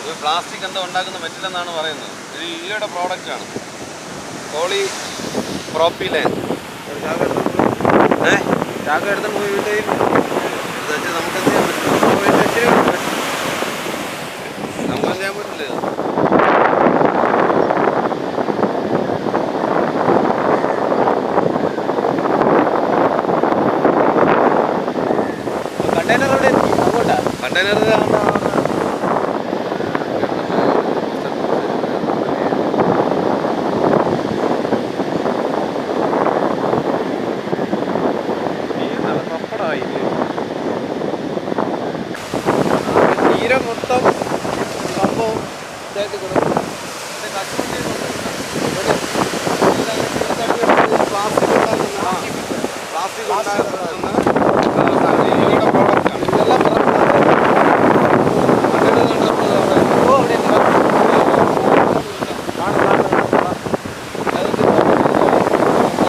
ഇത് പ്ലാസ്റ്റിക് എന്താ ഉണ്ടാക്കുന്ന പറ്റില്ലെന്നാണ് പറയുന്നത്. ഇത് ഈയുടെ പ്രോഡക്റ്റ് ആണ്. പോളി പ്രോപ്പിലൈൻ ഏ? ചാക്ക എടുത്ത് പോയി വീട്ടിൽ കണ്ടെയ്നർ തീരെ മൊത്തം സംഭവം ഇതായിട്ട് കൊടുക്കും പ്ലാസ്റ്റിക് ഉണ്ടാക്കുന്ന പ്ലാസ്റ്റിക് ഉണ്ടാക്കുന്ന